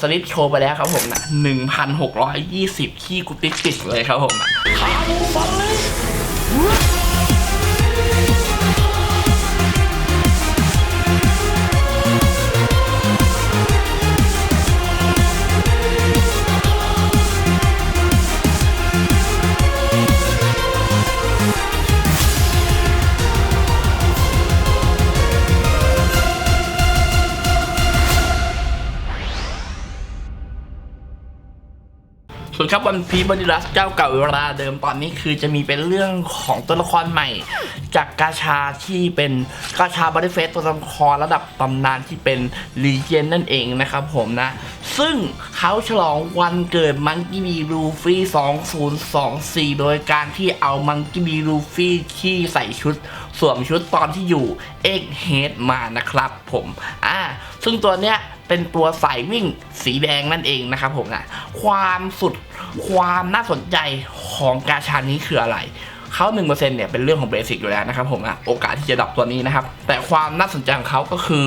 สลิปโชว์ไปแล้วครับผมนะ1,620 ขี้กุติ๊กติดเลยครับผมนะ วนครับวันพีบอดีรัสเจ้าเก่าเวลาเดิมตอนนี้คือจะมีเป็นเรื่องของตัวละครใหม่ จากกาชาที่เป็นกาชาบอดี้เฟสตัวละครระดับตำนานที่เป็นลีเจนนั่นเองนะครับผมนะ ซึ่งเขาฉลองวันเกิดมังกี้บีลูฟี่2024 โดยการที่เอามังกี้บีลูฟี่ที่ใส่ชุด สวมชุดตอนที่อยู่เอ็กเฮดมานะครับผมอ่าซึ่งตัวเนี้ย เป็นตัวสายวิ่งสีแดงนั่นเองนะครับผมนะความสุดความน่าสนใจของกาชานี้คืออะไรเขา1%เนี่ยเป็นเรื่องของเบสิกอยู่แล้วนะครับผมอะโอกาสที่จะดับตัวนี้นะครับ แต่ความน่าสนใจของเขาก็คือ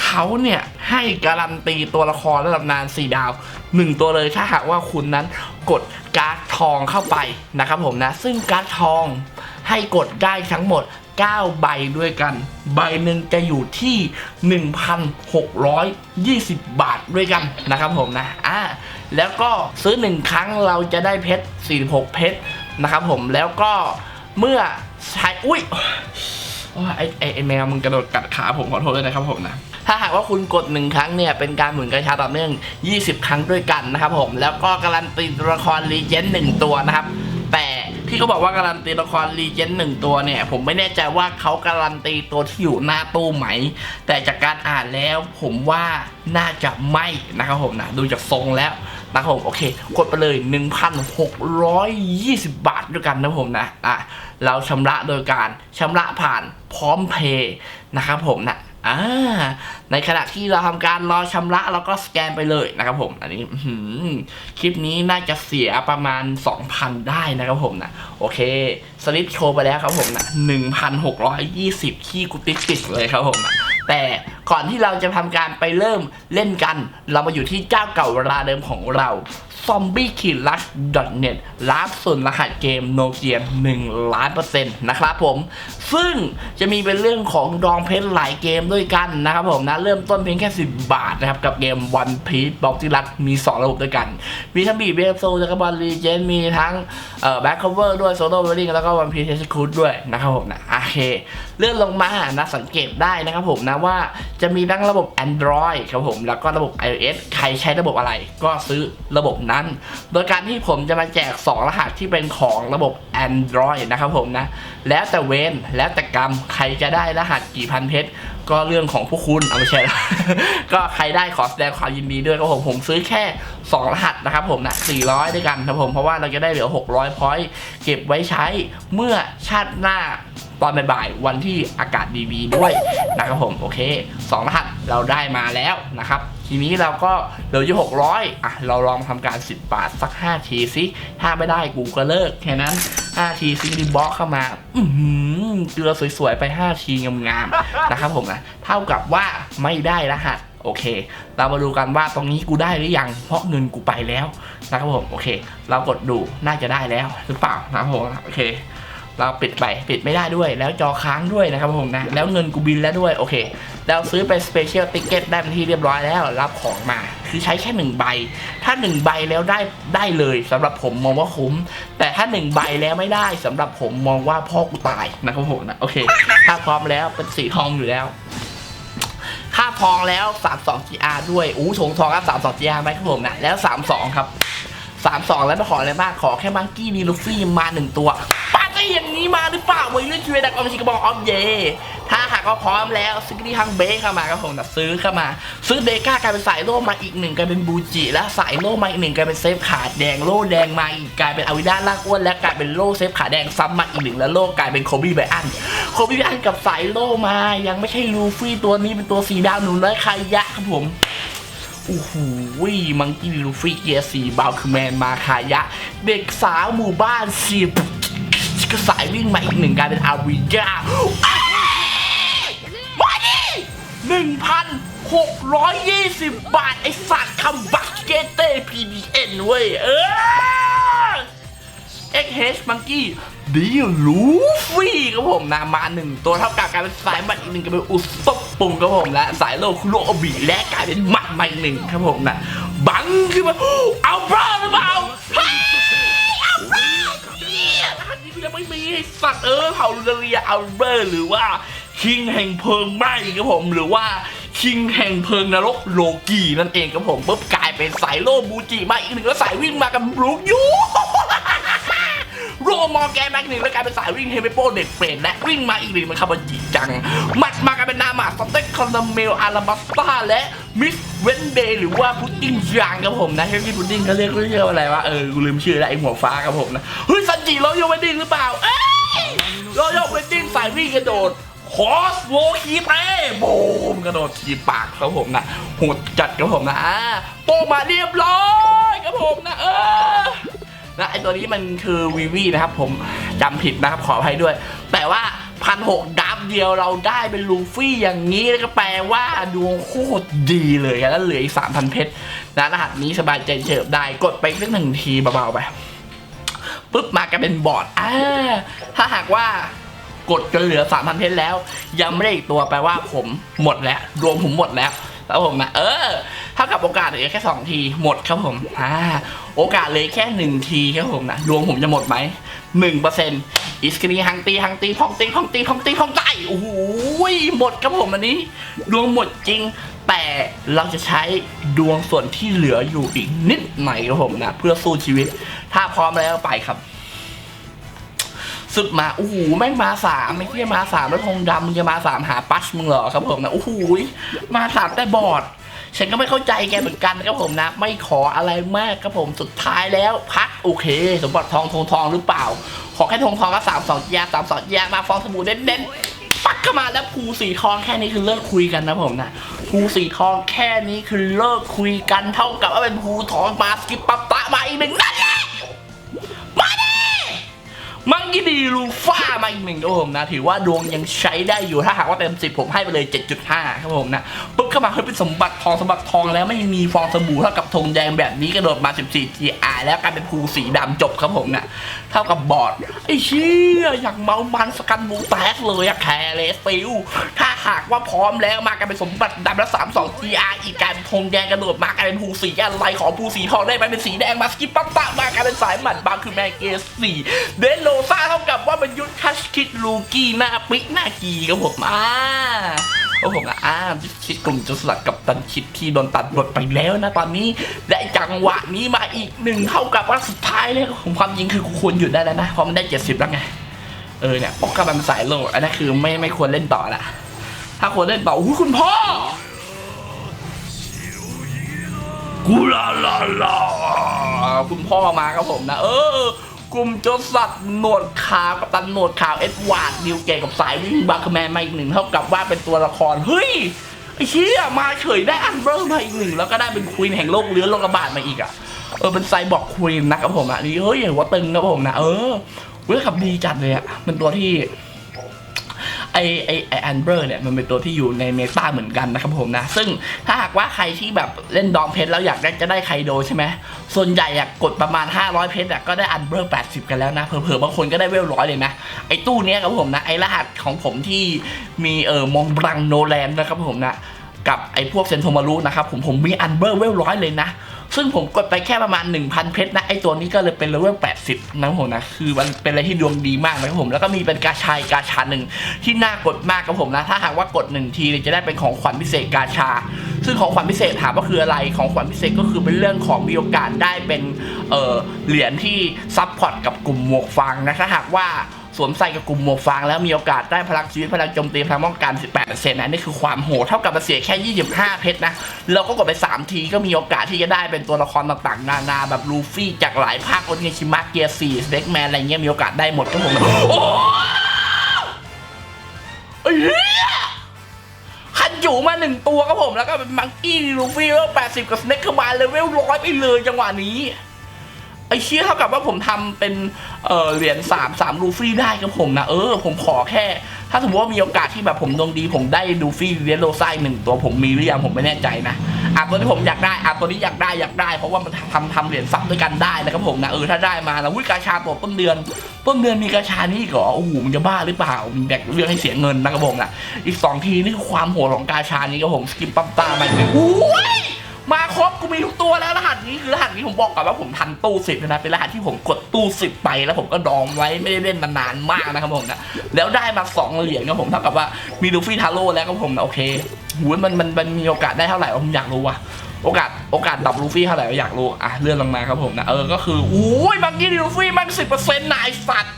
เขาเนี่ยให้การันตีตัวละครระดับนาน 4 ดาว 1 ตัวเลยถ้าหากว่าคุณนั้นกดการ์ดทองเข้าไปนะครับผมนะ ซึ่งการ์ดทองให้กดได้ทั้งหมด 9 ใบด้วยกัน ใบหนึ่งจะอยู่ที่ 1,620 บาทด้วยกันนะครับผมนะอ่าแล้วก็ซื้อ 1 ครั้งเราจะได้เพชร 46 เพชรนะครับผมแล้วก็เมื่อใช้อุ้ยโอ้ไอไอไอแมวมึงกระโดดกัดขาผมขอโทษด้วยนะครับผมนะถ้าหากว่าคุณกด 1 ครั้งเนี่ย เป็นการหมุนกระชาต่อเนื่อง 20 ครั้งด้วยกันนะครับผม แล้วก็การันตีตัวละครรีเจนต์หนึ่งตัวนะครับ ที่เขาบอกว่าการันตีละครรีเจนต์หนึ่งตัวเนี่ย ผมไม่แน่ใจว่าเขาการันตีตัวที่อยู่หน้าตู้ไหม แต่จากการอ่านแล้วผมว่าน่าจะไม่นะครับผมนะดูจากทรงแล้วนะครับผมโอเค กดไปเลย 1,620 บาทด้วยกันนะผมนะอะเราชำระโดยการชำระผ่านพร้อมเพย์นะครับผมนะ อ่าในขณะที่เราทำการรอชำระเราก็สแกนไปเลยนะครับผม อันนี้คลิปนี้น่าจะเสียประมาณ 2,000 ได้นะครับผมนะโอเคสลิปโชว์ไปแล้วครับผมนะ1,620 ขี้กุติ๊กติดเลยครับผมนะแต่ก่อนที่เราจะทำการไปเริ่มเล่นกัน เรามาอยู่ที่เจ้าเก่าเวลาเดิมของเรา zombie k i l l u s net รับส่วนรหัสเกมโนเกีย1ล้านเปอร์เซ็นต์นะครับผม ซึ่งจะมีเป็นเรื่องของดองเพชรหลายเกมด้วยกันนะครับผมนะ เริ่มต้นเพียงแค่ 10 บาทนะครับ กับเกม One Piece บอกที่รักมี 2 ระบบด้วยกัน มีทั้งบีเบฟโซแล้วก็บอลลีเจนมีทั้งเอ่อแบ็คคอเวอร์ด้วยโซโล่เวอร์ลิงแล้วก็วันพีเทสคูดด้วยนะครับผมนะโอเคเลื่อนลงมานะสังเกตได้นะครับผมนะว่าจะมีทั้งระบบ Android ครับผมแล้วก็ระบบ iOS ใครใช้ระบบอะไรก็ซื้อระบบนัน โดยการที่ผมจะมาแจก 2 รหัสที่เป็นของระบบ Android นะครับผมนะ แล้วแต่เวนแล้วแต่กรรม ใครจะได้รหัสกี่พันเพชร ก็เรื่องของพวกคุณเอาไม่ใช่ละก็ใครได้ขอแสดงความยินดีด้วยครับผม ผมซื้อแค่ 2 รหัสนะครับผมนะ 400 ด้วยกันครับผม เพราะว่าเราจะได้เหลือ 600พอยต์เก็บไว้ใช้เมื่อชาติหน้าตอนบ่ายๆวันที่อากาศดีๆด้วยนะครับผม โอเคสองรหัสเราได้มาแล้วนะครับ ทีนี้เราก็เหลืออยู่600อะเราลองทำการ 10 บาทสัก 5 ทีสิถ้าไม่ได้กูก็เลิกแค่นั้น 5 ทีซิงดิบล็อกเข้ามา อือหือเกลือสวยๆ ไป 5 ทีงามๆ นะครับผมนะเท่ากับว่าไม่ได้รหัสโอเค เรามาดูกันว่าตรงนี้กูได้หรือยัง เพราะเงินกูไปแล้วนะครับผม โอเค เรากดดูน่าจะได้แล้วหรือเปล่านะครับผม โอเค เราปิดไปปิดไม่ได้ด้วย แล้วจอค้างด้วยนะครับผมนะ แล้วเงินกูบินแล้วด้วย โอเคเราซื้อเป็นสเปเชียลติเกตได้เป็นที่เรียบร้อยแล้วรับของมา คือใช้แค่หนึ่งใบ ถ้าหนึ่งใบแล้วได้ได้เลยสำหรับผมมองว่าคุ้ม แต่ถ้าหนึ่งใบแล้วไม่ได้สำหรับผมมองว่าพ่อกูตายนะครับผมนะโอเค ถ้าพร้อมแล้วเป็นสีทองอยู่แล้วค่าทองแล้ว 32 GR ด้วย อู้ถงทองครับ32 GR ไหมครับผมนะ แล้ว 32 ครับ 32 แล้วไม่ขออะไรมาก ขอแค่มังกี้ดีลูฟี่มาหนึ่งตัว ปาจะอย่างนี้มาหรือเปล่าวัยรุ่นชีวิตดักอมชิกบอลออมเยถ้าหากว่าพร้อมแล้วซื้อที่ทางเบเข้ามาครับผมนะซื้อเข้ามา ซื้อเบก้ากลายเป็นสายโล่มาอีกหนึ่งกลายเป็นบูจิและสายโล่มาอีกหนึ่งกลายเป็นเซฟขาดแดงโล่แดงมาอีกกลายเป็นอาวิด้าล่างอ้วนและกลายเป็นโล่เซฟขาแดงซ้ำมาอีกหนึ่งแล้วโล่กลายเป็นโคบี้ไบอันโคบี้ไบอันกับสายโล่มายังไม่ใช่ลูฟี่ตัวนี้เป็นตัวสีดาวหนุนและใครยะครับผมโอ้โหมังกี้ลูฟี่เกียร์สีบาวคือแมนมาคายะ เด็กสาวหมู่บ้านสิบ ก็สายวิ่งมาอีกหนึ่งกลายเป็นอาวิยามาดิหนึ่งพัน620บบาท ไอสัตว์คำบักเกเต้ PDN เอ็นเว้ย เออ XH Monkey ดีลูฟี่ครับผมนะมาหนึ่งตัวเท่ากับกลายเป็นสายบัตรอีกหนึ่งกลายเป็นอุศบปุงครับผมและสายโลคุโรอบิและกลายเป็นมัดใหม่อีกหนึ่งครับผมนะบังขึ้นมาเอาเปล่าหรือเปล่า ไม่มีสัตว์เออเผ่าลูเรียอัลเบอร์หรือว่าคิงแห่งเพลิงไหม้ครับผมหรือว่าคิงแห่งเพลิงนรกโลกีนั่นเองครับผมปุ๊บกลายเป็นสายโลบูจิมาอีกหนึ่งแล้วสายวิ่งมากับบรูคยู โรมอร์แกนแม็กหนึ่งแล้วกลายเป็นสายวิ่งเฮมิโปเด็กเฟรนและวิ่งมาอีกหนึ่งมันคาบาจิจัง มัดมากลายเป็นนามาสเต็กคอนเมลอาราบัสตาและมิสเวนเดย์หรือว่าพุดดิ้งยางครับผมนะแค่พี่พุดดิ้งเขาเรียกเรียกว่าอะไรวะเออกูลืมชื่อแล้วไอหัวฟ้าครับผมนะเฮ้ยซันจิโรโยเวนดิ้งหรือเปล่าเอ้ยโรโยเวนดิ้งสายวิ่งกระโดดคอสโวคีเต้โบมกระโดดทีปากครับผมนะโหดจัดครับผมนะโปงมาเรียบร้อยครับผมนะเออ นะไอตัวนี้มันคือวีวีนะครับผมจำผิดนะครับขออภัยด้วย แต่ว่าพันหกดับเดียวเราได้เป็นลูฟี่อย่างนี้แล้วก็แปลว่าดวงโคตรดีเลยแล้วเหลืออีกสามพันเพชรนะรหัสนี้สบายใจเฉิบได้กดไปสักหนึ่งทีเบาๆไปปุ๊บมากันเป็นบอร์ดอ่าถ้าหากว่ากดจนเหลือสามพันเพชรแล้ว ยังไม่ได้อีกตัวแปลว่าผมหมดแล้ว รวมผมหมดแล้วแล้วผมนะเออ เท่ากับโอกาสเหลือแค่สองทีหมดครับผมอ่าโอกาสเลยแค่หนึ่งทีครับผมนะดวงผมจะหมดไหมหนึ่งเปอร์เซ็นต์อิสกรีฮังตีฮังตีพองตีพองตีพองตีพองใจโอ้โหหมดครับผมอันนี้ ดวงหมดจริง แต่เราจะใช้ดวงส่วนที่เหลืออยู่อีกนิดหน่อยครับผมนะเพื่อสู้ชีวิต ถ้าพร้อมแล้วไปครับสุดมาโอ้โหแม่งมาสามไม่ใช่มาสามแล้วธงดำมึงจะมาสามหาปัชมึงเหรอครับผมนะโอ้โหมาสามแต่บอด ฉันก็ไม่เข้าใจแกเหมือนกันครับผมนะ ไม่ขออะไรมากครับผมสุดท้ายแล้วพักโอเค สมบัติทองทองทองหรือเปล่า ขอแค่ทองทองก็สามสองยาสามสองยามาฟองสบู่เด่นๆปักเข้ามาแล้วภูสีทองแค่นี้คือเลิกคุยกันนะผมนะภูสีทองแค่นี้คือเลิกคุยกันเท่ากับว่าเป็นภูทองมาสกิปปัปปะมาอีกหนึ่งนั่นแหละ มังกีดีลูฟ้ามาอีกหนึ่งครับผมนะ ถือว่าดวงยังใช้ได้อยู่ถ้าหากว่าเต็ม10ผมให้ไปเลย 7.5 ครับผมนะปุ๊บเข้ามาเฮ้ยเป็นสมบัติทองสมบัติทองแล้วไม่มีฟองสบู่เท่ากับธงแดงแบบนี้กระโดดมา 14 GR แล้วกลายเป็นภูสีดำจบครับผมนะเท่ากับบอดไอ้เชี่ยอยากเมามันสกันบูแตกเลยอะแคร์เลสฟิลถ้าหากว่าพร้อมแล้วมากลายเป็นสมบัติดำแล้ว32 GR อีกกายเป็นธงแดงกระโดดมากลายเป็นภูสีอะไรขอภูสีทองได้ไหมเป็นสีแดงมาสกิปปั๊บตะมากลายเป็นสายหมัดบางคือแมกเกสสีเดนโลซ่าเท่ากับว่ามันยุทธคัชคิดลูกี้หน้าปิกหน้ากีครับผมอ่าครับผมอะอ่าคิดกลุ่มจุดสลัดกับตันคิดที่โดนตัดบทไปแล้วนะตอนนี้ได้จังหวะนี้มาอีกหนึ่งเท่ากับว่าสุดท้ายเลยของความจริงคือกูควรหยุดได้แล้วนะเพราะมันได้เจ็ดสิบแล้วไง เออเนี่ยปอกกับมันสายโลดอันนั้นคือไม่ไม่ควรเล่นต่อละถ้าควรเล่นต่ออุ้ยคุณพ่อกูลาลาลาคุณพ่อมาครับผมนะ เออ กลุ่มโจรสัตว์หนวดขาวกับตันหนวดขาวเอ็ดวาร์ดนิวเกตกับสายวิ่งบาร์คแมนมาอีกหนึ่งเท่ากับว่าเป็นตัวละครเฮ้ยไอ้เชี่ยมาเฉยได้อันเบอร์มาอีกหนึ่งแล้วก็ได้เป็นควีนแห่งโลกเรื้อนโลกระบาดมาอีกอะเออเป็นไซบอร์กควีนนะครับผมอะนี่เฮ้ยหัวตึงครับผมนะเออเว้ยขับดีจัดเลยอะเป็นตัวที่ ไอไอไอแอนเบอร์เนี่ยมันเป็นตัวที่อยู่ในเมตาเหมือนกันนะครับผมนะ ซึ่งถ้าหากว่าใครที่แบบเล่นดองเพชรแล้วอยากได้จะได้ไคโดใช่ไหมส่วนใหญ่อะกดประมาณ 500 เพชรอะก็ได้อันเบอร์ 80 กันแล้วนะเผลอๆบางคนก็ได้เวลร้อยเลยนะ ไอตู้เนี้ยครับผมนะ ไอรหัสของผมที่มีเออมองบรังโนแลนนะครับผมนะกับไอพวกเซนโทมารุนะครับผมผมมีอันเบอร์เวลร้อยเลยนะ ซึ่งผมกดไปแค่ประมาณ 1,000 เพชรนะไอตัวนี้ก็เลยเป็นเลเวล80 นะผมนะ คือมันเป็นอะไรที่ดวงดีมากนะครับผมแล้วก็มีเป็นกาชายกาชาหนึ่งที่น่ากดมากครับผมนะ ถ้าหากว่ากด1ทีเนี่ยจะได้เป็นของขวัญพิเศษกาชา ซึ่งของขวัญพิเศษถามว่าคืออะไรของขวัญพิเศษก็คือเป็นเรื่องของมีโอกาสได้เป็นเออเหรียญที่ซับพอร์ตกับกลุ่มหมวกฟางนะถ้าหากว่า สวมใส่กับกลุ่มหมวกฟางแล้วมีโอกาสได้พลังชีวิตพลังโจมตีพลังป้องกัน 18%นะนี่คือความโหดเท่ากับเสียแค่ 25 เพชรนะเราก็กดไป 3 ทีก็มีโอกาสที่จะได้เป็นตัวละครต่างๆ นานาแบบลูฟี่จากหลายภาคโอนิชิมะเกียร์สี่สเด็กแมนอะไรเงี้ยมีโอกาสได้หมดครับผมโอ้คันอยู่มาหนึ่งตัวครับผมแล้วก็เป็นมังกี้ลูฟี่เลเว80 กับสเน็กเกอร์บาเลเวลร้อยไปเลยจังหวะนี้ ไอ้เชี่ยเท่ากับว่าผมทำเป็นเออเหรียญสามสามลูฟี่ได้ครับผมนะเออผมขอแค่ ถ้าสมมติว่ามีโอกาสที่แบบผมดวงดีผมได้ลูฟี่เรียนโรซาอีกหนึ่งตัวผมมีหรือยังผมไม่แน่ใจนะอะตัวที่ผมอยากได้อะตัวนี้อยากได้อยากได้ เพราะว่ามันทำทำเหรียญซับด้วยกันได้นะครับผมนะเออถ้าได้มาแล้ววิกาชาตัวต้นเดือน ต้นเดือนมีกาชานี่กเหรอโอ้โหมันจะบ้าหรือเปล่ามันแบกเรื่องให้เสียเงินนะครับผมนะอีกสองทีนี่คือความโหดของกาชานี้ครับผมสกิปปั๊มตามาเลยอุ้ย มาครบกูมีทุกตัวแล้วรหัสนี้คือรหัสนี้ผมบอกก่อนว่าผมทันตู้สิบนะเป็นรหัสที่ผมกดตู้สิบไปแล้วผมก็ดองไว้ไม่ได้เล่นมานานมากนะครับผมนะแล้วได้มาสองเหรียญครับผมเท่ากับว่ามีลูฟี่ทาโร่แล้วครับผมนะโอเคหูมันมันมันมีโอกาสได้เท่าไหร่ผมอยากรู้ว่ะโอกาสโอกาสดับลูฟี่เท่าไหร่อยากรู้อะเลื่อนลงมาครับผมนะเออก็คืออุ้ยบางทีลูฟี่มันสิบเปอร์เซ็นต์นายสัตว์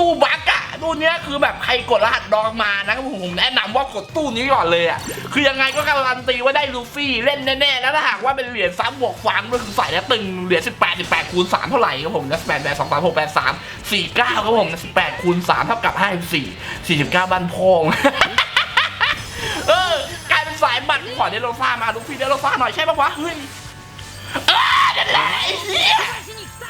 ตู้บักอะตู้เนี้ยคือแบบใครกดรหัสดองมานะครับผมผมแนะนำว่ากดตู้นี้ก่อนเลยอะคือยังไงก็การันตีว่าได้ลูฟี่เล่นแน่ๆแล้วถ้าหากว่าเป็นเหรียญซ้ำบวกฟังด้วยคือใส่แล้วตึงเหรียญ18 18คูณ3เท่าไหร่ครับผมนะ18 8 2 3 6 8 3 4 9ครับผมนะ18คูณ3เท่ากับ54 49บ้านพองเออกลายเป็นสายบัตรขอเดโลซ่ามาลูฟี่เดโลซ่าหน่อยใช่ปะวะเฮ้ยเออนั่นแหละไอ้เหี้ย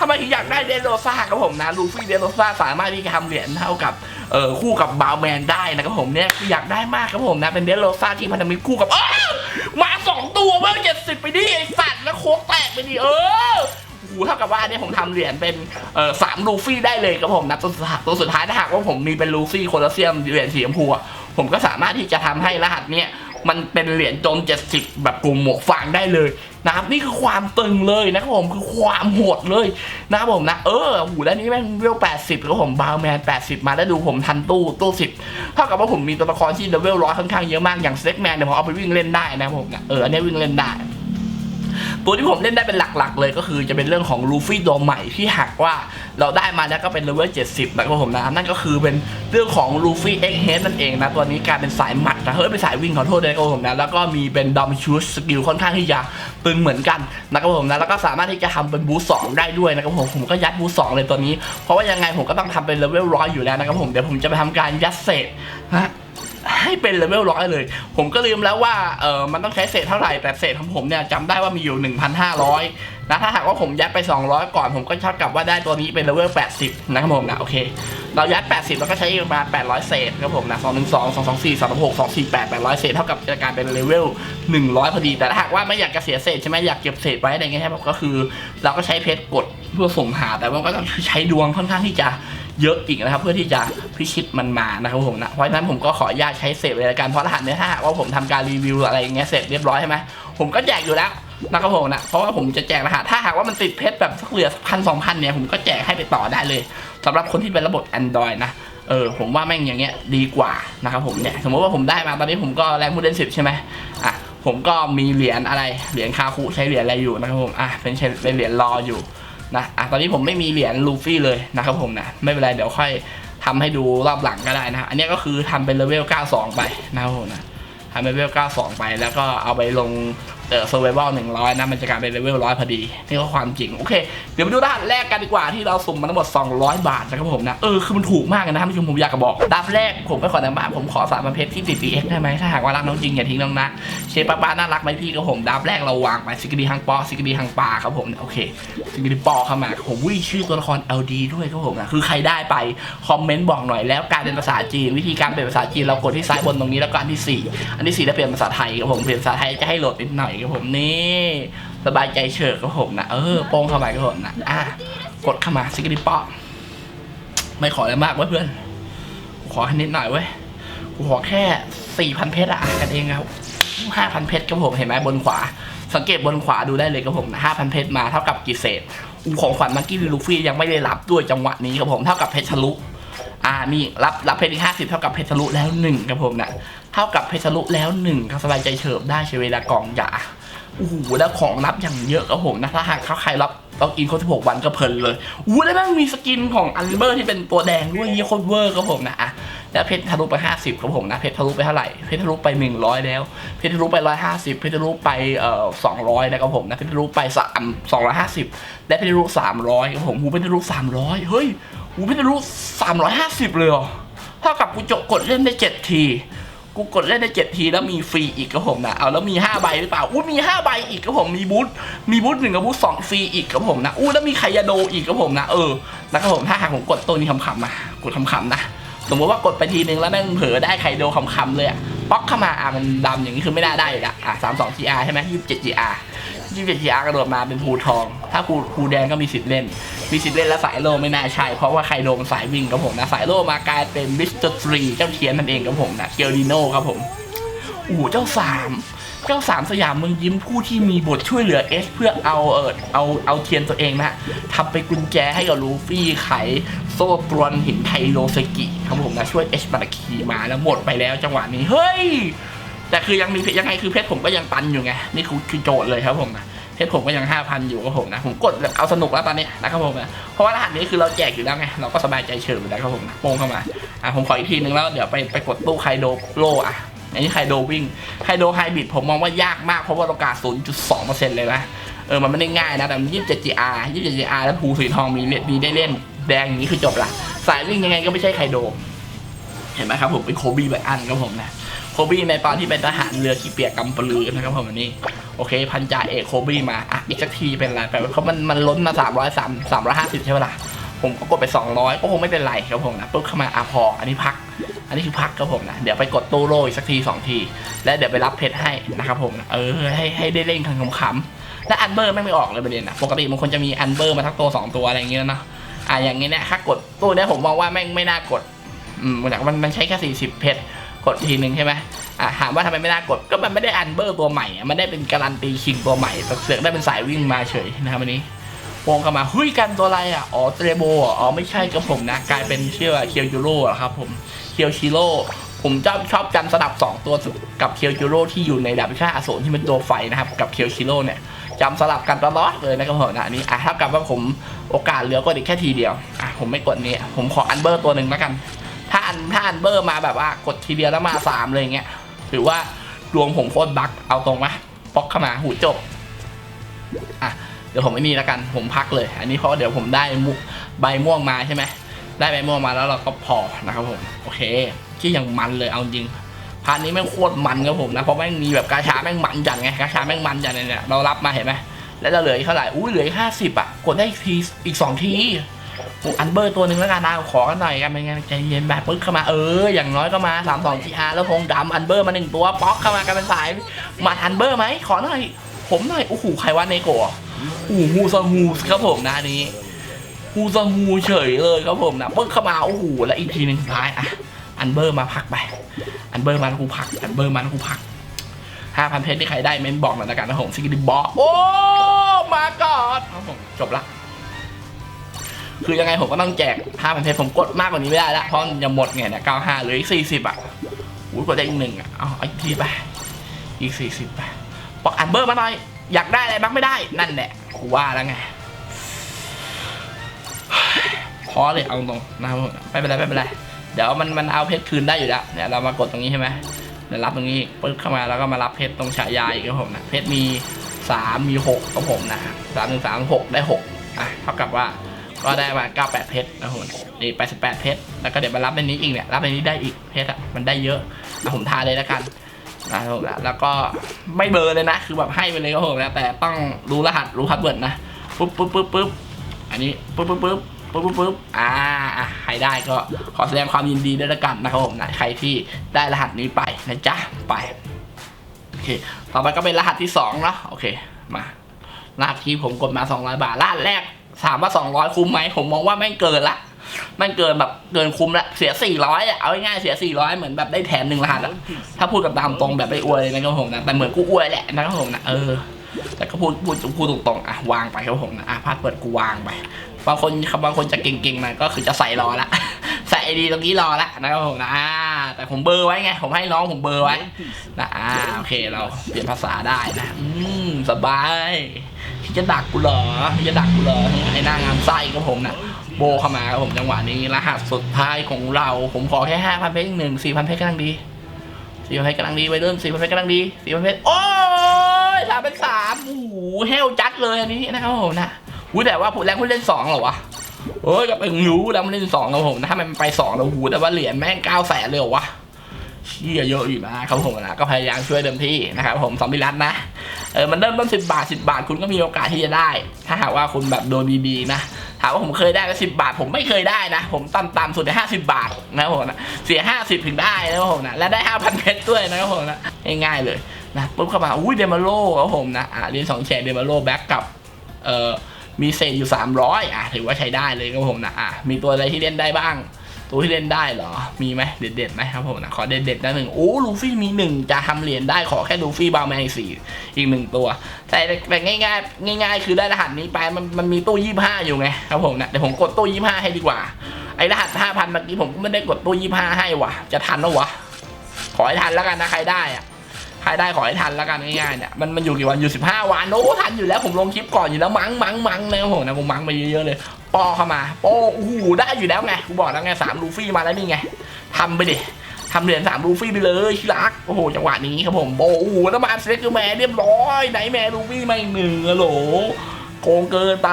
ทำไมถึงอยากได้เดโรซ่าครับผมนะลูฟี่เดโรซ่าสามารถที่จะทำเหรียญเท่ากับเอ่อคู่กับบาวแมนได้นะครับผมเนี่ยคืออยากได้มากครับผมนะเป็นเดโรซ่าที่พันธมิตรคู่กับอ้าวมาสองตัวเมื่อเจ็ดสิบไปดิไอ้สัตว์แล้วโค้กแตกไปดิเออโอ้โหเท่ากับว่าเนี่ยผมทำเหรียญเป็นเอ่อสามลูฟี่ได้เลยครับผมนะตัวสุดท้ายตัวสุดท้ายถ้าหากว่าผมมีเป็นลูฟี่โคลอสเซียมเหรียญสีชมพูอะผมก็สามารถที่จะทำให้รหัสเนี่ยมันเป็นเหรียญโจน70 แบบกลุ่มหมวกฟางได้เลย นะครับนี่คือความตึงเลยนะครับผมคือความโหดเลยนะครับผมนะ เออหูด้านนี้แม่งเวล80แล้วผมบาวแมน80 มาแล้วดูผมทันตู้ตู้10เท่ากับว่าผมมีตัวละครที่เลเวลร้อยค่อนข้างเยอะมากอย่างเซ็กแมนเนี่ยผมเอาไปวิ่งเล่นได้นะครับผมนะเอออันนี้วิ่งเล่นได้ตัวที่ผมเล่นได้เป็นหลักๆ เลยก็คือจะเป็นเรื่องของลูฟี่ตัวใหม่ที่หากว่า เราได้มาแล้วก็เป็นเลเวล70นะครับผมนะนั่นก็คือเป็นเรื่องของลูฟี่เอ็กเฮดนั่นเองนะตัวนี้กลายเป็นสายหมัดนะเฮ้ยเป็นสายวิ่งขอโทษด้วยนะครับผมนะแล้วก็มีเป็นดอมชูสสกิลค่อนข้างที่จะตึงเหมือนกันนะครับผมนะแล้วก็สามารถที่จะทำเป็นบูสองได้ด้วยนะครับผมผมก็ยัดบูสองเลยตัวนี้ เพราะว่ายังไงผมก็ต้องทำเป็นเลเวลร้อยอยู่แล้วนะครับผมเดี๋ยวผมจะไปทำการยัดเศษฮะ ให้เป็นเลเวลร้อยเลย ผมก็ลืมแล้วว่าเออมันต้องใช้เศษเท่าไหร่แต่เศษของผมเนี่ยจำได้ว่ามีอยู่ 1,500นะถ้าหากว่าผมยัดไป 200 ก่อนผมก็เท่ากับว่าได้ตัวนี้เป็นเลเวล80 นะครับผมนะโอเค เรายัด 80 แล้วก็ใช้ประมาณ800 เศษครับผมนะ212 224 226 248 800 เศษเท่ากับจะกลายเป็นเลเวล100 พอดี แต่ถ้าหากว่าไม่อยากจะเสียเศษใช่ไหมอยากเก็บเศษไว้อะไรเงี้ยครับก็คือ เราก็ใช้เพชรกดเพื่อส่งหาแต่ว่าก็ต้องใช้ดวงค่อนข้างที่จะ เยอะอีกนะครับ เพื่อที่จะพิชิตมันมานะครับผมนะเพราะฉะนั้นผมก็ขออนุญาตใช้เสพเลยละกันเพราะรหัสเนี้ยถ้าหากว่าผมทำการรีวิวอะไรอย่างเงี้ยเสร็จเรียบร้อยใช่ไหมผมก็แจกอยู่แล้วนะครับผมนะเพราะว่าผมจะแจกรหัสถ้าหากว่ามันติดเพชรแบบสักเหลือพันสองพันเนี่ยผมก็แจกให้ไปต่อได้เลยสำหรับคนที่เป็นระบบ Android นะเออผมว่าแม่งอย่างเงี้ยดีกว่านะครับผมเนี่ยสมมติว่าผมได้มาตอนนี้ผมก็แรงมูเดนสิบใช่ไหมอะผมก็มีเหรียญอะไรเหรียญคาคุใช้เหรียญอะไรอยู่นะครับผมอะเป็นเป็นเหรียญรออยู่ นะอะตอนนี้ผมไม่มีเหรียญลูฟี่เลยนะครับผมนะไม่เป็นไรเดี๋ยวค่อยทำให้ดูรอบหลังก็ได้นะอันนี้ก็คือทำเป็นเลเวล 92 ไปนะครับผมนะทำเป็นเลเวล 92 ไป แล้วก็เอาไปลง เอ่อ survival 100นะมันจะกลายเป็นเลเวล100พอดีนี่ก็ความจริงโอเค เดี๋ยวไปดูด้านแรกกันดีกว่าที่เราสุ่มมาทั้งหมด 200 บาทนะครับผมนะเออคือมันถูกมากนะท่านผู้ชมผมอยากจะบอกด้านแรกผมไปขอน้ำบาทผมขอสามพันเพชรที่ติด 4x ได้ไหมถ้าหากว่ารักน้องจริงอย่าทิ้งน้องนะเชฟป้าป้าน่ารักไหมพี่กับผมดับแรกเราวางไปซิกดีฮังปอซิกดีฮังปาครับผมโอเคซิกดีปอเข้ามาผมวิ่งชื่อตัวละคร LD ด้วยครับผมนะคือใครได้ไปคอมเมนต์บอกหน่อยแล้วการเป็นภาษาจีน วิธีการเปลี่ยนภาษาจีนเรากดที่ซ้ายบนตรงนี้แล้วก็อันที่สี่อันที่สี่แล้วเปลี่ยนภาษาไทยครับผมเปลี่ยนภาษาไทยจะให้โหลดนิดหน่อยครับผมนี่สบายใจเฉิบครับผมนะเออโป้งเข้ามาครับผมนะอะกดเข้ามาซิกดีปอไม่ขออะไรมากเว้ยเพื่อนขอแค่นิดหน่อยเว้ยกูขอแค่สี่พันเพชรอะกันเองครับห้าพันเพชรครับผมเห็นไหมบนขวา สังเกตบนขวาดูได้เลยครับผมห้าพันเพชรมาเท่ากับกี่เศษอูของขวัญมังกี้ลูฟี่ยังไม่ได้รับด้วยจังหวะนี้ครับผมเท่ากับเพชรทะลุ อ่านี่รับรับเพชรอีกห้าสิบเท่ากับเพชรทะลุแล้วหนึ่งครับผมนะเท่ากับเพชรทะลุแล้วหนึ่งครับสบายใจเฉิบได้ใช้เวลากล่องยาโอ้โหแล้วของรับอย่างเยอะครับผมนะถ้าหากเขาใครรับล็อกอินครบ16 วันก็เพลินเลยอู้แล้วแม่งมีสกินของอันเบอร์ที่เป็นตัวแดงด้วยเยี่โคตรเวอร์ครับผมนะอะแล้วเพชรทะลุไป 50ครับผมนะ เพชรทะลุไปเท่าไหร่ เพชรทะลุไป 100 แล้ว เพชรทะลุไป 150 เพชรทะลุไปเอ่อ200นะครับผมนะ เพชรทะลุไป3 250 และเพชรทะลุ300ครับผมหูเพชรทะลุ300 เฮ้ย หูเพชรทะลุ350เลยเหรอเท่ากับกูจบกดเล่นได้7ที กูกดเล่นได้เจ็ดทีแล้วมีฟรีอีกครับผมนะเอาแล้วมีห้าใบหรือเปล่าอู้มีห้าใบอีกครับผมมีบูธมีบูธหนึ่งกับบูธสองฟรีอีกครับผมนะอู้แล้วมีไคยาโดอีกครับผมนะเออนะครับผมถ้าหากผมกดตัวนี้คำๆมากดคำๆนะสมมติว่ากดไปทีนึงแล้วแม่งเผลอได้ไคโดคำๆเลยอะป๊อกเข้ามาอะมันดำอย่างนี้คือไม่น่าได้อยู่ละอะสามสอง GR ใช่ไหมยี่สิบเจ็ด GR ยี่สิบเจ็ด GR กระโดดมาเป็นภูทอง ถ้าภูภูแดงก็มีสิทธิ์เล่น มีสิทธิ์เล่นแล้วสายโลไม่น่าใช่ เพราะว่าไคโดมันสายวิ่งครับผมนะ สายโลมากลายเป็นมิสเตอร์ทรีเจ้าเทียนนั่นเองครับผมนะเกียวดิโนครับผมโอ้โหเจ้าสามเจ้าสามสยามเมืองยิ้มผู้ที่มีบทช่วยเหลือเอสเพื่อเอาเออเอาเอาเทียนตัวเองนะทำไปกุญแจให้กับลูฟี่ไขโซ่ตรวนหินไทโรเซกิครับผมนะช่วยเอชมาราคีมาแล้วหมดไปแล้วจังหวะนี้เฮ้ย แต่คือยังมียังไงคือเพชรผมก็ยังตันอยู่ไงนี่คือคือโจทย์เลยครับผมนะเพชรผมก็ยังห้าพันอยู่ครับผมนะผมกดแบบเอาสนุกแล้วตอนนี้นะครับผมนะเพราะว่ารหัสนี้คือเราแจกอยู่แล้วไงเราก็สบายใจเฉิบอยู่แล้วครับผมนะโป้งเข้ามาอะผมขออีกทีนึงแล้วเดี๋ยวไปไปกดตู้ไคโดโลอะอันนี้ไคโดวิ่งไคโดไฮบริดผมมองว่ายากมากเพราะว่าโอกาส 0.2%เลยนะเออมันไม่ได้ง่ายนะแต่27 GR 27 GR แล้วภูสีทองมีเล่นมีได้เล่นแดงอย่างนี้คือจบละสายวิ่งยังไงก็ไม่ใช่ไคโด เห็นไหมครับผมเป็นโคบีไบอันครับผมนะ โคบี้ในตอนที่เป็นทหารเรือขี้เปียกกำปลือนะครับผมอันนี้ โอเค พันจ่าเอกโคบี้มา อะ อีกสักทีเป็นไรไปเพราะมันมันล้นมาสามร้อยสามสามร้อยห้าสิบใช่ไหมล่ะ ผมก็กดไปสองร้อยก็คงไม่เป็นไรครับผมนะปุ๊บเข้ามาอะพอ อันนี้พัก อันนี้คือพักครับผมนะ เดี๋ยวไปกดตู้โรอีกสักทีสองที แล้วเดี๋ยวไปรับเพชรให้นะครับผมนะเออ ให้ให้ได้เล่นคันขำๆและอันเบอร์ไม่ไม่ออกเลยประเด็นนะปกติมันควรจะมีอันเบอร์มาทั้งตัวสองตัวอะไรอย่างเงี้ยเนาะอะอย่างเงี้ยเนี่ยถ้ากดตู้เนี้ยผมมองว่าแม่งไม่น่ากด อืมมันมันมันใช้แค่40เพชร กดทีหนึ่งใช่ไหมอะถามว่าทำไมไม่น่ากดก็มันไม่ได้อันเบอร์ตัวใหม่มันได้เป็นการันตีคิงตัวใหม่แต่เสือกได้เป็นสายวิ่งมาเฉยนะครับวันนี้โปงเข้ามาเฮ้ยกันตัวอะไรอะอ๋อเทรโบอะอ๋อไม่ใช่กับผมนะกลายเป็นเชื่อว่าเคียวจูโร่ครับผมเคียวชิโร่ผมชอบชอบกันสลับ 2 ตัวกับเคียวจูโร่ที่อยู่ในดาบพิฆาตอสูรที่เป็นตัวไฟนะครับ กับเคียวชิโร่เนี่ยจำสลับกันตลอดเลยนะครับผมนะอันนี้อะเท่ากับว่าผมโอกาสเหลือก็อีกแค่ทีเดียวอะผมไม่กดนี้ผมขออันเบอร์ตัวหนึ่งแล้วกัน ถ้าอันถ้าอันเบอร์มาแบบว่ากดทีเดียวแล้วมาสามเลยอย่างเงี้ยถือว่าดวงผมโคตรบักเอาตรงไหมป๊อกเข้ามาหูจบอะเดี๋ยวผมไม่นี่แล้วกันผมพักเลย อันนี้เพราะเดี๋ยวผมได้มุใบม่วงมาใช่ไหมได้ใบม่วงมาแล้วเราก็พอนะครับผมโอเคที่ยังมันเลยเอาจริงพาร์ทนี้แม่งโคตรมันครับผมนะเพราะแม่งมีแบบกาชาแม่งมันจัดไงกาชาแม่งมันจัดเนี่ยเรารับมาเห็นไหมแล้วเราเหลืออีกเท่าไหร่อุ้ยเหลืออีกห้าสิบอะกดได้อีกทีอีกสองที อันเบอร์ตัวหนึ่งแล้วกันนะขอกันหน่อยกันเป็นไงใจเย็นแบบปึ๊กเข้ามาเอออย่างน้อยก็มา3 2 4 R แล้วพงดำอันเบอร์มาหนึ่งตัวป๊อกเข้ามากันเป็นสายมาอันเบอร์ไหมขอหน่อยผมหน่อยโอ้โหใครว่าเนโกะโอ้โหฮูซาฮูครับผมนะนี้ฮูซาฮูเฉยเลยครับผมนะปึ๊กเข้ามาโอ้โหแล้วอีกทีหนึ่งสุดท้ายอะอันเบอร์มาพักไป อันเบอร์มาแล้วกูพัก อันเบอร์มาแล้วกูพักห้าพันเพชรที่ใครได้เม้นบอกหน่อยละกันนะผมซิกดิบอกโอ้มาก่อนครับผมจบละ คือยังไงผมก็ต้องแจกห้าพันเพชรผมกดมากกว่านี้ไม่ได้ละเพราะมันจะหมดไงเนี่ยเก้าห้าหรืออีกสี่สิบอะอุ้ยกดได้อีกหนึ่งอะเอาอีกทีไปอีกสี่สิบไปบอกอันเบอร์มาหน่อย อยากได้อะไรบ้างไม่ได้นั่นแหละกูว่าแล้วไงพอเลยเอาตรงนะครับไม่เป็นไรไม่เป็นไรเดี๋ยวมันมันเอาเพชรคืนได้อยู่แล้วเนี่ยเรามากดตรงนี้ใช่ไหมเดี๋ยวรับตรงนี้ปึ๊บเข้ามาแล้วก็มารับเพชรตรงฉายาอีกครับผมนะเพชรมีสามมีหกครับผมนะสามหนึ่งสามหกได้หกอะเท่ากับว่า ก็ได้มา98 เพชรนะผมนี่88 เพชรแล้วก็เดี๋ยวมารับในนี้อีกเนี่ยรับในนี้ได้อีกเพชรอะมันได้เยอะอะผมทาเลยแล้วกันนะครับผมแล้วก็ไม่เบอร์เลยนะ คือแบบให้ไปเลยก็ผมนะแต่ต้องรู้รหัสรู้พาสเวิร์ดนะปุ๊บปุ๊บปุ๊บปุ๊บอันนี้ปุ๊บปุ๊บปุ๊บปุ๊บปุ๊บปุ๊บอ่าใครได้ก็ขอแสดงความยินดีด้วยละกันนะครับผมนะใครที่ได้รหัสนี้ไปนะจ๊ะไปโอเคต่อไปก็เป็นรหัสที่สองเนาะโอเคมารหัสที่ผมกดมา 200 บาทรหัสแรก ถามว่า200คุ้มไหมผมมองว่าแม่งเกินละแม่งเกินแบบเกินคุ้มละเสีย400อะเอาง่ายๆเสีย400เหมือนแบบได้แถมหนึ่งรหัสอะถ้าพูดกับตามตรงแบบไม่อวยเลยนะครับผมนะแต่เหมือนกูอวยแหละนะครับผมนะเออแต่ก็พูดพูดพูดตรงๆอะวางไปครับผมนะอะพาสเปิดกูวางไปบางคนบางคนจะเก่งๆหน่อยก็คือจะใส่รอละใส่ไอดีตรงนี้รอละนะครับผมนะอ่าแต่ผมเบอร์ไว้ไงผมให้น้องผมเบอร์ไว้นะอ่าโอเคเราเปลี่ยนภาษาได้นะอืมสบายที่ จะดักกูเหรอจะดักกูเหรอไอ้หน้างามไส้กับผมนะโบเข้ามาครับผมจังหวะนี้รหัสสุดท้ายของเรา ผมขอแค่ห้าพันเพชรหนึ่งสี่พันเพชรกำลังดีสี่พันเพชรกำลังดีไปเริ่มสี่พันเพชรกำลังดีสี่พันเพชรโอ้ยสามเป็นสามโอ้โหเฮลจัดเลยอันนี้นะครับผมนะอู้แต่ว่าผู้แรงผู้เล่นสองเหรอวะโอ้ยก็เป็นรู้แล้วมันเล่นสองครับผมนะถ้ามันไปสองแล้วหูแต่ว่าเหรียญแม่งเก้าแสนเลยเหรอวะ เชี่ยเยอะอยู่นะครับผมนะก็พยายามช่วยเต็มที่นะครับผมซอมบี้รัดนะเออมันเริ่มต้นสิบบาทสิบาทคุณก็มีโอกาสที่จะได้ ถ้าหากว่าคุณแบบโดนดีๆนะถามว่าผมเคยได้ก็สิบาท ผมไม่เคยได้นะ ผมต่ำต่ำสุดได้ห้าสิบาทนะครับผมนะเสียห้าสิบถึงได้นะครับผมนะและได้ห้าพันเพชรด้วยนะครับผมนะง่ายๆเลยนะปุ๊บเข้ามาอุ้ยเดมาโลครับผมนะอ่าเรียนสองแชร์เดมาโลแบ็กกับเอ่อมีเศษอยู่ 300 อะ ถือว่าใช้ได้เลยครับผมนะ อะ มีตัวอะไรที่เล่นได้บ้าง ตัวที่เล่นได้เหรอ มีไหมเด็ดๆไหมครับผมนะขอเด็ดๆนะหนึ่งโอ้ลูฟี่มีหนึ่งจะทำเหรียญได้ขอแค่ลูฟี่บาร์แมนอีสี่อีกหนึ่งตัว แต่แต่ง่ายๆง่าย ๆ คือได้รหัสนี้ไปมันมันมีตู้ยี่ห้าอยู่ไงครับผมนะเดี๋ยวผมกดตู้ยี่ห้าให้ดีกว่าไอรหัสห้าพันเมื่อกี้ผมก็ไม่ได้กดตู้ยี่ห้าให้ว่ะ จะทันแล้ววะ ขอให้ทันแล้วกันนะใครได้อะ ใครได้ขอให้ทันแล้วกันง่ายๆเนี่ยมันมันอยู่กี่วันอยู่สิบห้าวันโอ้ทันอยู่แล้วผมลงคลิปก่อนอยู่แล้วมั้งมั้งมั้งเลยครับผมนะผมมั้งไปเยอะๆเลยปอเข้ามาโป้โอ้โหได้อยู่แล้วไงกูบอกแล้วไงสามลูฟี่มาแล้วนี่ไงทำไปดิทำเหรียญสามลูฟี่ไปเลยที่รักโอ้โหจังหวะนี้ครับผมโบโอ้โหแล้วมาเซ็กแมนเรียบร้อยไหนแมลูฟี่ไมาอีกหนึ่งอโหลโกงเกินไป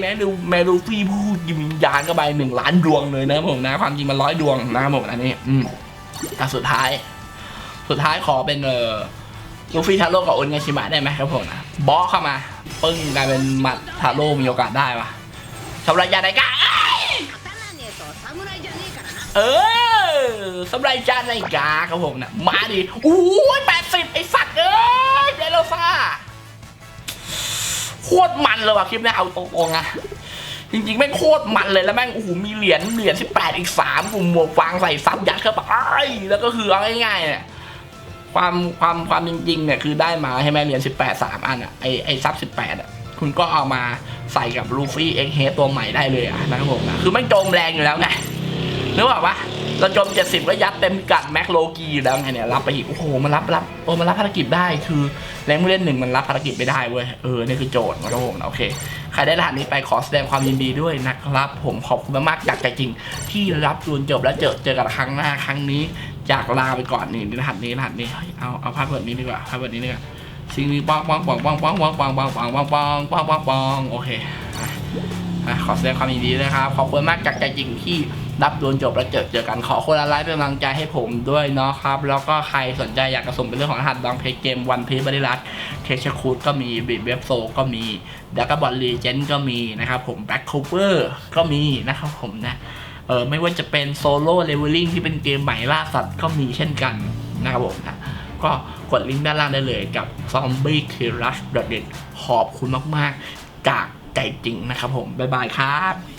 แมนลูแมนลูฟี่พูดยิมยานก็ไปหนึ่งล้านดวงเลยนะครับผมนะ ความจริงมันร้อยดวงนะครับผมอันนี้ อืมอ่สุดท้าย สุดท้ายขอเป็นเออลูฟี่ทาโร่กับโอนงชิมะได้ไหมครับผมนะบอสเข้ามา ปึ้งกลายเป็นหมัดทาโร่มีโอกาสได้ปะสำไรยาไดกะเออสำหรับยาไดกาครับผมนะมาดิอู้ยแปดสิบไอ้สักเอ้ยเดโลซ่าโคตรมันเลยว่ะคลิปนี้เอาตรงๆนะจริงๆแม่งโคตรมันเลยแล้วแม่งโอ้โหมีเหรียญเหรียญสิบแปดอีกสามกลุ่มหมวกฟางใส่ซับยัดเข้าไปแล้วก็คือเอาง่ายๆเนี่ย ความความความจริงๆเนี่ยคือได้มาใช่ไหมเหรียญสิบแปดสามอันอะไอไอซับสิบแปดอะคุณก็เอามาใส่กับลูฟี่เอ็กเฮตัวใหม่ได้เลยอะนะครับผมนะคือไม่โจมแรงอยู่แล้วไงนึกออกปะเราจมเจ็ดสิบก็ยัดเต็มกัดแม็กโลกีอยู่แล้วไงเนี่ย รับไปอีก โอ้โห มันรับรับโอ้มันรับภารกิจได้ คือแรงผู้เล่นหนึ่งมันรับภารกิจไม่ได้เว้ย เออ นี่คือโจทย์นะครับผมนะโอเค ใครได้รหัสนี้ไปขอแสดงความยินดีด้วยนะครับ ผมขอบคุณมากๆจากใจจริง ที่รับจนจบแล้วเจอเจอกันครั้งหน้าครั้งนี้ จากลาไปก่อนนี่รหัสนี้รหัสนี้เฮ้ยเอาเอาภาพแบบนี้ดีกว่าภาพแบบนี้ดีกว่าสิ่งนี้ปองปองปองปองปองปองปองปองปองปองปองปองปองปองโอเคขอแสดงความยินดีด้วยครับขอบคุณมากจากใจจริงที่รับดวลจบแล้วเจอเจอกันขอคนละไลค์เป็นกำลังใจให้ผมด้วยเนาะครับ แล้วก็ใครสนใจอยากกระสมเป็นเรื่องของรหัสดองเพลย์เกมวันพีบริลัสเทชคูดก็มีบิดเว็บโซก็มีดักกบอลลีเจนก็มีนะครับผมแบ็คคูเวอร์ก็มีนะครับผมนะ เออไม่ว่าจะเป็นโซโล่เลเวลลิ่งที่เป็นเกมใหม่ล่าสัตว์ก็มีเช่นกันนะครับผมนะก็กดลิงก์ด้านล่างได้เลยกับ Zombie k i l l u s h ขอบคุณมาก ๆ จากใจจริงนะครับผม บ๊ายบายครับ